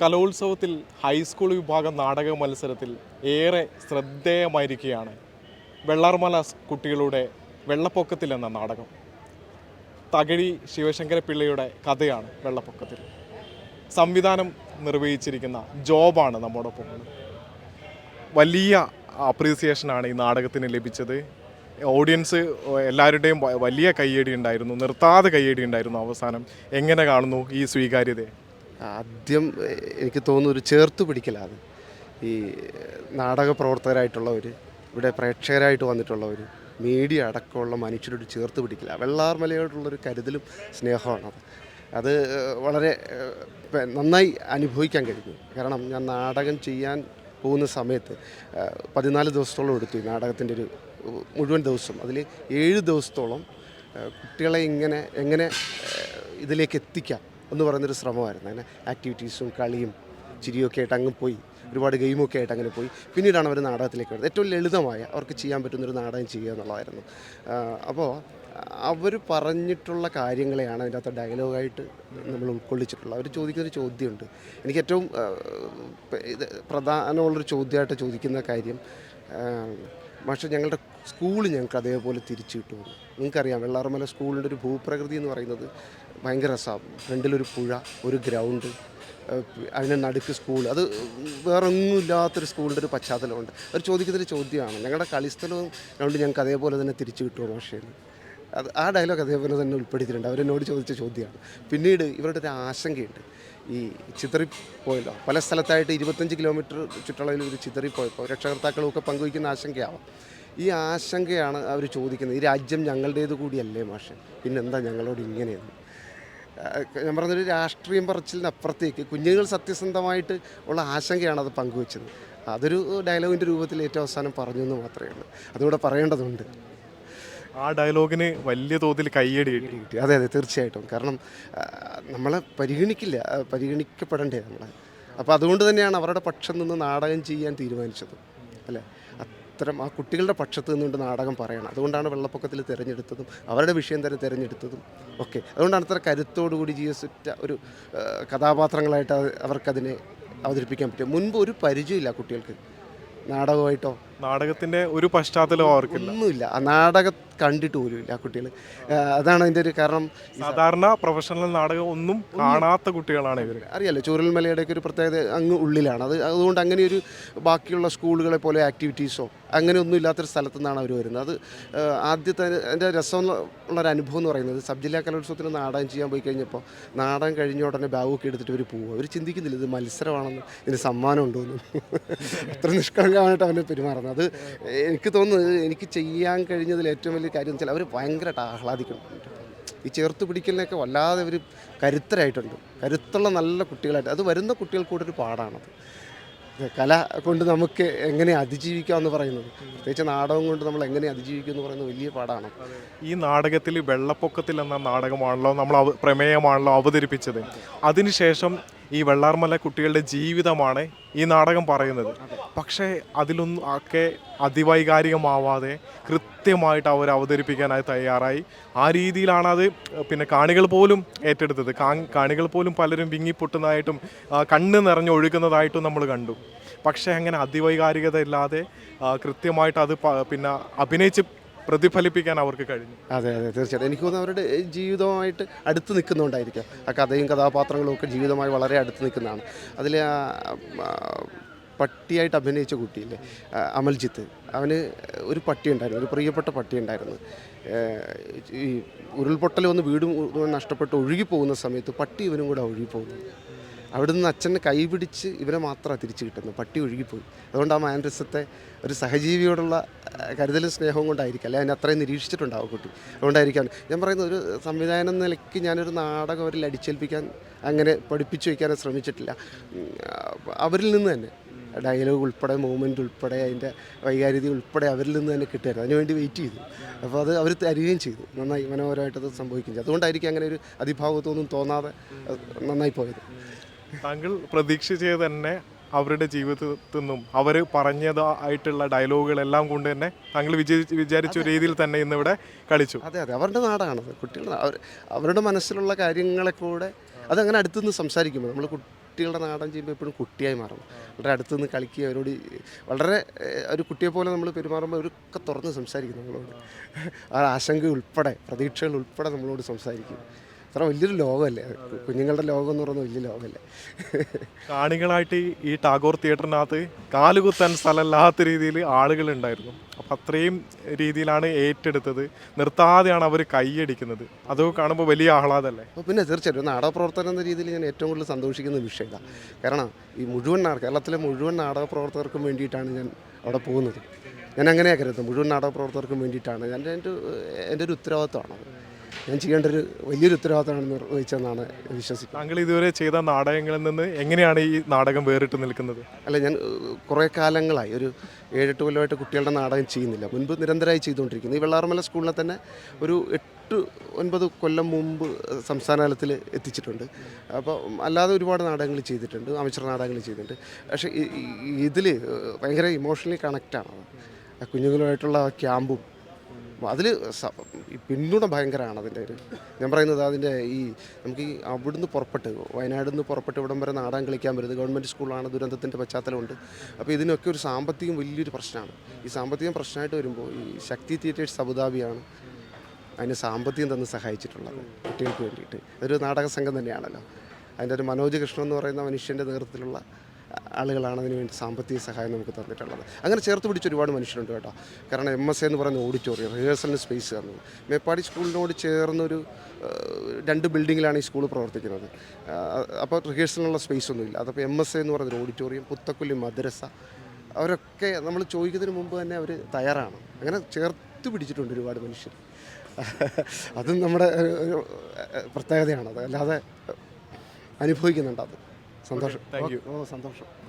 കലോത്സവത്തിൽ ഹൈസ്കൂൾ വിഭാഗം നാടക മത്സരത്തിൽ ഏറെ ശ്രദ്ധേയമായിരിക്കുകയാണ് വെള്ളാർമല കുട്ടികളുടെ വെള്ളപ്പൊക്കത്തിൽ എന്ന നാടകം. തകഴി ശിവശങ്കര പിള്ളയുടെ കഥയാണ് വെള്ളപ്പൊക്കത്തിൽ. സംവിധാനം നിർവഹിച്ചിരിക്കുന്ന ജോബാണ് നമ്മോടൊപ്പം. വലിയ അപ്രീസിയേഷനാണ് ഈ നാടകത്തിന് ലഭിച്ചത്. ഓഡിയൻസ് എല്ലാവരുടെയും വലിയ കയ്യടി ഉണ്ടായിരുന്നു. നിർത്താതെ കയ്യടി ഉണ്ടായിരുന്നു അവസാനം. എങ്ങനെ കാണുന്നു ഈ സ്വീകാര്യതയെ? ആദ്യം എനിക്ക് തോന്നുന്നു ഒരു ചേർത്ത് പിടിക്കലാണ്. ഈ നാടക പ്രവർത്തകരായിട്ടുള്ളവർ ഇവിടെ പ്രേക്ഷകരായിട്ട് വന്നിട്ടുള്ളവർ മീഡിയ അടക്കമുള്ള മനുഷ്യരോട് ചേർത്ത് പിടിക്കില്ല വെള്ളാർമലയോടുള്ളൊരു കരുതലും സ്നേഹമാണത് അത്. വളരെ നന്നായി അനുഭവിക്കാൻ കഴിഞ്ഞു. കാരണം ഞാൻ നാടകം ചെയ്യാൻ പോകുന്ന സമയത്ത് പതിനാല് ദിവസത്തോളം എടുത്തു ഈ നാടകത്തിന്റെ ഒരു മുഴുവൻ ദിവസം. അതിൽ ഏഴ് ദിവസത്തോളം കുട്ടികളെ ഇങ്ങനെ എങ്ങനെ ഇതിലേക്ക് എത്തിക്കാം. എന്ന് പറയുന്നൊരു ശ്രമമായിരുന്നു. അങ്ങനെ ആക്ടിവിറ്റീസും കളിയും ചിരിയൊക്കെ ആയിട്ട് അങ്ങ് പോയി. ഒരുപാട് ഗെയിമൊക്കെ ആയിട്ട് അങ്ങനെ പോയി. പിന്നീടാണ് അവർ നാടകത്തിലേക്ക് വരുന്നത്. ഏറ്റവും ലളിതമായ അവർക്ക് ചെയ്യാൻ പറ്റുന്നൊരു നാടകം ചെയ്യുക എന്നുള്ളതായിരുന്നു. അപ്പോൾ അവർ പറഞ്ഞിട്ടുള്ള കാര്യങ്ങളെയാണ് അതിന്റെ അകത്ത് ഡയലോഗായിട്ട് നമ്മൾ ഉൾക്കൊള്ളിച്ചിട്ടുള്ളത്. അവർ ചോദിക്കുന്നൊരു ചോദ്യമുണ്ട്. എനിക്ക് ഏറ്റവും ഇത് പ്രധാനമുള്ളൊരു ചോദ്യമായിട്ട് ചോദിക്കുന്ന കാര്യം പക്ഷേ ഞങ്ങളുടെ സ്കൂൾ ഞങ്ങൾക്ക് അതേപോലെ തിരിച്ചു കിട്ടുമെന്ന്. നിങ്ങൾക്കറിയാം വെള്ളാറമല സ്കൂളിന്റെ ഒരു ഭൂപ്രകൃതി എന്ന് പറയുന്നത് ഭയങ്കര രസമാണ് ഫ്രണ്ടിലൊരു പുഴ ഒരു ഗ്രൗണ്ട് അതിന്റെ നടുക്ക് സ്കൂൾ. അത് വേറൊന്നും ഇല്ലാത്തൊരു സ്കൂളിന്റെ ഒരു പശ്ചാത്തലമുണ്ട്. അവർ ചോദിക്കുന്നൊരു ചോദ്യമാണ്. ഞങ്ങളുടെ കളിസ്ഥലവും ഗ്രൗണ്ട് ഞങ്ങൾക്ക് അതേപോലെ തന്നെ തിരിച്ചു കിട്ടുമോ ഭാഷയിൽ അത് ആ ഡയലോഗ് അതേപോലെ തന്നെ ഉൾപ്പെടുത്തിയിട്ടുണ്ട്. അവരെന്നോട് ചോദിച്ച ചോദ്യമാണ്. പിന്നീട് ഇവരുടെ ഒരു ആശങ്കയുണ്ട്. ഈ ചിതറിപ്പോയല്ലോ. പല സ്ഥലത്തായിട്ട് ഇരുപത്തഞ്ച് കിലോമീറ്റർ ചുറ്റളവിൽ ഒരു ചിതറിപ്പോയപ്പോൾ പോയപ്പോൾ ഒക്കെ പങ്കുവയ്ക്കുന്ന ആശങ്കയാവാം. ഈ ആശങ്കയാണ് അവർ ചോദിക്കുന്നത്. ഈ രാജ്യം ഞങ്ങളുടേത് കൂടിയല്ലേ മാഷെ? പിന്നെന്താ ഞങ്ങളോട് ഇങ്ങനെയെന്ന്? ഞാൻ പറഞ്ഞൊരു രാഷ്ട്രീയം പറച്ചിലിനപ്പുറത്തേക്ക് കുഞ്ഞുങ്ങൾ സത്യസന്ധമായിട്ട് ഉള്ള ആശങ്കയാണ് അത് പങ്കുവെച്ചത്. അതൊരു ഡയലോഗിന്റെ രൂപത്തിൽ ഏറ്റവും അവസാനം പറഞ്ഞു എന്ന് മാത്രമേ ഉള്ളൂ. അതുകൂടെ പറയേണ്ടതുണ്ട്. ആ ഡയലോഗിന് വലിയ തോതിൽ കയ്യടി കിട്ടി. അതെ അതെ തീർച്ചയായിട്ടും. കാരണം നമ്മളെ പരിഗണിക്കില്ല. പരിഗണിക്കപ്പെടേണ്ടേ പരിഗണിക്കപ്പെടണ്ടേ നമ്മളെ? അപ്പോൾ അതുകൊണ്ട് തന്നെയാണ് അവരുടെ പക്ഷം നിന്ന് നാടകം ചെയ്യാൻ തീരുമാനിച്ചത്. അല്ലേ? അത്തരം ആ കുട്ടികളുടെ പക്ഷത്ത് നിന്നുകൊണ്ട് നാടകം പറയണം. അതുകൊണ്ടാണ് വെള്ളപ്പൊക്കത്തിൽ തിരഞ്ഞെടുത്തതും അവരുടെ വിഷയം തന്നെ തിരഞ്ഞെടുത്തതും ഒക്കെ. അതുകൊണ്ടാണ് അത്ര കരുത്തോടുകൂടി ജീവസുറ്റ ഒരു കഥാപാത്രങ്ങളായിട്ട് അവർക്കതിനെ അവതരിപ്പിക്കാൻ പറ്റും മുൻപ് ഒരു പരിചയമില്ല കുട്ടികൾക്ക്. നാടകമായിട്ടോ നാടകത്തിന്റെ ഒരു പശ്ചാത്തലം ഓർക്കില്ല ഒന്നുമില്ല. ആ നാടകം കണ്ടിട്ട് പോലുമില്ല ആ കുട്ടികൾ അതാണ് അതിന്റെ ഒരു കാരണം. സാധാരണ പ്രൊഫഷണൽ നാടകം ഒന്നും കാണാത്ത കുട്ടികളാണ് ഇവർ അറിയാലോ ചൂരൽമലയുടെയൊക്കെ ഒരു പ്രത്യേകത അങ്ങ് ഉള്ളിലാണ്. അത് അതുകൊണ്ട് അങ്ങനെ ഒരു ബാക്കിയുള്ള സ്കൂളുകളെ പോലെ ആക്ടിവിറ്റീസോ അങ്ങനെ ഒന്നും ഇല്ലാത്തൊരു സ്ഥലത്തു നിന്നാണ് അവർ വരുന്നത്. അത് ആദ്യത്തെ എന്റെ രസം ഉള്ളൊരു അനുഭവം എന്ന് പറയുന്നത് സബ് ജില്ലാ കലോത്സവത്തിന് നാടകം ചെയ്യാൻ പോയി കഴിഞ്ഞപ്പോൾ നാടകം കഴിഞ്ഞ ഉടനെ ബാഗൊക്കെ എടുത്തിട്ട് അവർ പോകും അവർ ചിന്തിക്കുന്നില്ല ഇത് മത്സരമാണെന്ന് ഇതിന് സമ്മാനം ഉണ്ടോയെന്ന് അത്ര നിഷ്കളങ്കമായിട്ട് അവനെ പെരുമാറുന്നത്. അത് എനിക്ക് തോന്നുന്നത് എനിക്ക് ചെയ്യാൻ കഴിഞ്ഞതിൽ ഏറ്റവും വലിയ കാര്യം എന്ന് വെച്ചാൽ അവർ ഭയങ്കരമായിട്ട് ആഹ്ലാദിക്കുന്നുണ്ട് ഈ ചേർത്ത് പിടിക്കലിനൊക്കെ വല്ലാതെ ഒരു കരുത്തരായിട്ടുണ്ട്. കരുത്തുള്ള നല്ല കുട്ടികളായിട്ട്. അത് വരുന്ന കുട്ടികൾക്കൂടെ ഒരു പാടാണത്. കല കൊണ്ട് നമുക്ക് എങ്ങനെ അതിജീവിക്കാം എന്ന് പറയുന്നത്. പ്രത്യേകിച്ച് നാടകം കൊണ്ട് നമ്മൾ എങ്ങനെ അതിജീവിക്കും എന്ന് പറയുന്നത് വലിയ പാടാണ്. ഈ നാടകത്തിൽ വെള്ളപ്പൊക്കത്തിൽ എന്ന നാടകമാണല്ലോ നമ്മൾ പ്രമേയമാണല്ലോ അവതരിപ്പിച്ചത്. അതിനുശേഷം ഈ വെള്ളാർമല കുട്ടികളുടെ ജീവിതമാണ് ഈ നാടകം പറയുന്നത്. പക്ഷേ അതിലൊന്നും ഒക്കെ അതിവൈകാരികമാവാതെ കൃത്യമായിട്ട് അവർ അവതരിപ്പിക്കാനായി തയ്യാറായി. ആ രീതിയിലാണ് അത് പിന്നെ കാണികൾ പോലും ഏറ്റെടുത്തത്. കാണികൾ പോലും പലരും വിങ്ങിപ്പൊട്ടുന്നതായിട്ടും കണ്ണ് നിറഞ്ഞ് ഒഴുകുന്നതായിട്ടും നമ്മൾ കണ്ടു. പക്ഷേ അങ്ങനെ അതിവൈകാരികത ഇല്ലാതെ കൃത്യമായിട്ട് അത് പിന്നെ അഭിനയിച്ച് പ്രതിഫലിപ്പിക്കാൻ അവർക്ക് കഴിഞ്ഞു. അതെ അതെ തീർച്ചയായിട്ടും. എനിക്ക് തോന്നുന്നു അവരുടെ ജീവിതമായിട്ട് അടുത്ത് നിൽക്കുന്നുണ്ടായിരിക്കാം. ആ കഥയും കഥാപാത്രങ്ങളും ഒക്കെ ജീവിതമായി വളരെ അടുത്ത് നിൽക്കുന്നതാണ്. അതിൽ പട്ടിയായിട്ട് അഭിനയിച്ച കുട്ടിയില്ലേ അമൽജിത്ത് അവന് ഒരു പട്ടി ഉണ്ടായിരുന്നു ഒരു പ്രിയപ്പെട്ട പട്ടി ഉണ്ടായിരുന്നു. ഈ ഉരുൾപൊട്ടൽ വന്ന് വീടും നഷ്ടപ്പെട്ട് ഒഴുകി പോകുന്ന സമയത്ത് പട്ടി ഇവനും കൂടെ ഒഴുകിപ്പോകുന്നു. അവിടെ നിന്ന് അച്ഛനെ കൈപിടിച്ച് ഇവരെ മാത്രമാണ് തിരിച്ചു കിട്ടുന്നത്. പട്ടി ഒഴുകിപ്പോയി. അതുകൊണ്ട് ആ മാൻഡ്രസത്തെ ഒരു സഹജീവിയോടുള്ള കരുതലും സ്നേഹവും കൊണ്ടായിരിക്കും. അല്ലെ? അതിനെ അത്രയും നിരീക്ഷിച്ചിട്ടുണ്ടാവും കുട്ടി. അതുകൊണ്ടായിരിക്കാം ഞാൻ പറയുന്നത് ഒരു സംവിധാനം എന്ന നിലയ്ക്ക് ഞാനൊരു നാടകം അവരിൽ അടിച്ചേൽപ്പിക്കാൻ അങ്ങനെ പഠിപ്പിച്ചു വയ്ക്കാൻ ശ്രമിച്ചിട്ടില്ല. അവരിൽ നിന്ന് തന്നെ. ഡയലോഗ് ഉൾപ്പെടെ മൂവ്മെന്റ് ഉൾപ്പെടെ അതിന്റെ വൈകാരികത ഉൾപ്പെടെ അവരിൽ നിന്ന് തന്നെ കിട്ടുമായിരുന്നു. അതിനുവേണ്ടി വെയിറ്റ് ചെയ്തു. അപ്പോൾ അത് അവർ തരികയും ചെയ്തു. നന്നായി മനോഹരമായിട്ടത് സംഭവിക്കുകയും ചെയ്തു. അതുകൊണ്ടായിരിക്കും അങ്ങനെ ഒരു അതിഭാവത്തൊന്നും തോന്നാതെ നന്നായി പോയത്. താങ്കൾ പ്രതീക്ഷിച്ചത് തന്നെ അവരുടെ ജീവിതത്തിൽ നിന്നും അവർ പറഞ്ഞതായിട്ടുള്ള ഡയലോഗുകളെല്ലാം കൊണ്ട് തന്നെ താങ്കൾ വിചാരിച്ച രീതിയിൽ തന്നെ ഇന്നിവിടെ കളിച്ചു. അതെ അതെ. അവരുടെ നാടാണ് കുട്ടികളുടെ അവർ അവരുടെ മനസ്സിലുള്ള കാര്യങ്ങളെ കൂടെ അതങ്ങനെ അടുത്തുനിന്ന് സംസാരിക്കുമ്പോൾ നമ്മൾ കുട്ടികളുടെ നാടൻ ചെയ്യുമ്പോൾ എപ്പോഴും കുട്ടിയായി മാറും വളരെ അടുത്തുനിന്ന് കളിക്കുക അവരോട് വളരെ ഒരു കുട്ടിയെ പോലെ നമ്മൾ പെരുമാറുമ്പോൾ അവരൊക്കെ തുറന്ന് സംസാരിക്കും നമ്മളോട്. ആ ആശങ്ക ഉൾപ്പെടെ പ്രതീക്ഷകൾ ഉൾപ്പെടെ നമ്മളോട് സംസാരിക്കും. അത്ര വലിയൊരു ലോകമല്ലേ? കുഞ്ഞുങ്ങളുടെ ലോകം എന്ന് പറയുന്നത് വലിയ ലോകമല്ലേ? കാണികളായിട്ട് ഈ- ടാഗോർ തിയേറ്ററിനകത്ത് കാലുകുത്താൻ സ്ഥലമില്ലാത്ത രീതിയിൽ ആളുകൾ ഉണ്ടായിരുന്നു അപ്പം അത്രയും രീതിയിലാണ് ഏറ്റെടുത്തത്. നിർത്താതെയാണ് അവർ കൈയടിക്കുന്നത്. അതൊക്കെ കാണുമ്പോൾ വലിയ ആഹ്ലാദല്ലേ? അപ്പോൾ പിന്നെ തീർച്ചയായിട്ടും നാടകപ്രവർത്തനം നാടക പ്രവർത്തനം എന്ന രീതിയിൽ ഞാൻ ഏറ്റവും കൂടുതൽ സന്തോഷിക്കുന്ന വിഷയം ഇതാണ് കാരണം ഈ മുഴുവൻ കേരളത്തിലെ മുഴുവൻ നാടക പ്രവർത്തകർക്കും വേണ്ടിയിട്ടാണ് ഞാൻ അവിടെ പോകുന്നത്. ഞാൻ അങ്ങനെയാണ് കരുതുന്നത്. മുഴുവൻ നാടക പ്രവർത്തകർക്കും വേണ്ടിയിട്ടാണ്. ഞാൻ എന്റെ എന്റെ ഒരു ഉത്തരവാദിത്തമാണത് ഞാൻ ചെയ്യേണ്ട ഒരു വലിയൊരു ഉത്തരവാദിത്തമാണ് നിർവഹിച്ചതെന്നാണ് വിശ്വസിക്കുന്നത്. താങ്കൾ ഇതുവരെ ചെയ്ത നാടകങ്ങളിൽ നിന്ന് എങ്ങനെയാണ് ഈ നാടകം വേറിട്ട് നിൽക്കുന്നത്? അല്ല ഞാൻ കുറേ കാലങ്ങളായി ഒരു ഏഴെട്ട് കൊല്ലമായിട്ട് കുട്ടികളുടെ നാടകം ചെയ്യുന്നില്ല. മുൻപ് നിരന്തരമായി ചെയ്തുകൊണ്ടിരിക്കുന്നു. ഈ വെള്ളാർമല സ്കൂളിനെ തന്നെ ഒരു എട്ട് ഒൻപത് കൊല്ലം മുമ്പ് സംസ്ഥാന തലത്തിൽ എത്തിച്ചിട്ടുണ്ട്. അപ്പോൾ അല്ലാതെ ഒരുപാട് നാടകങ്ങൾ ചെയ്തിട്ടുണ്ട് അമിച്ചർ നാടകങ്ങൾ ചെയ്തിട്ടുണ്ട്. പക്ഷേ ഇതിൽ ഭയങ്കര ഇമോഷണലി കണക്റ്റാണ്. കുഞ്ഞുങ്ങളുമായിട്ടുള്ള ക്യാമ്പും അതിൽ പിന്തുണ ഭയങ്കരമാണ് അതിന്റെ ഒരു. ഞാൻ പറയുന്നത് അതിന്റെ ഈ നമുക്ക് ഈ അവിടുന്ന് പുറപ്പെട്ട് വയനാട് നിന്ന് പുറപ്പെട്ട് ഇവിടം വരെ നാടാൻ കളിക്കാൻ വരുന്നത് ഗവൺമെന്റ് സ്കൂളാണ് ദുരന്തത്തിന്റെ പശ്ചാത്തലമുണ്ട് അപ്പോൾ ഇതിനൊക്കെ ഒരു സാമ്പത്തികം വലിയൊരു പ്രശ്നമാണ്. ഈ സാമ്പത്തികം പ്രശ്നമായിട്ട് വരുമ്പോൾ ഈ ശക്തി തിയേറ്റേഴ്സ് അബുദാബിയാണ് അതിന് സാമ്പത്തികം തന്ന് സഹായിച്ചിട്ടുള്ളത് കുട്ടികൾക്ക് വേണ്ടിയിട്ട്. അതൊരു നാടക സംഘം തന്നെയാണല്ലോ. അതിന്റെ ഒരു മനോജ് കൃഷ്ണൻ എന്ന് പറയുന്ന മനുഷ്യന്റെ നേതൃത്വത്തിലുള്ള ആളുകളാണ് അതിന് വേണ്ടി സാമ്പത്തിക സഹായം നമുക്ക് തന്നിട്ടുള്ളത്. അങ്ങനെ ചേർത്ത് പിടിച്ച് ഒരുപാട് മനുഷ്യരുണ്ട് കേട്ടോ. കാരണം എം എസ് എന്ന് പറയുന്ന ഓഡിറ്റോറിയം റിഹേഴ്സലിന് സ്പേസ് തന്നു. മേപ്പാടി സ്കൂളിനോട് ചേർന്നൊരു രണ്ട് ബിൽഡിങ്ങിലാണ് ഈ സ്കൂൾ പ്രവർത്തിക്കുന്നത്. അപ്പോൾ റിഹേഴ്സലിനുള്ള സ്പേസ് ഒന്നുമില്ല. അതപ്പോൾ എം എസ് എന്ന് പറയുന്നൊരു ഓഡിറ്റോറിയം പുത്തക്കുല്ലി മദ്രസ അവരൊക്കെ നമ്മൾ ചോദിക്കുന്നതിന് മുമ്പ് തന്നെ അവർ തയ്യാറാണ്. അങ്ങനെ ചേർത്ത് പിടിച്ചിട്ടുണ്ട് ഒരുപാട് മനുഷ്യർ. അതും നമ്മുടെ ഒരു പ്രത്യേകതയാണ്. പ്രത്യേകതയാണത് അല്ലാതെ അനുഭവിക്കുന്നുണ്ട് അത്. സന്തോഷം. താങ്ക് യു സന്തോഷം.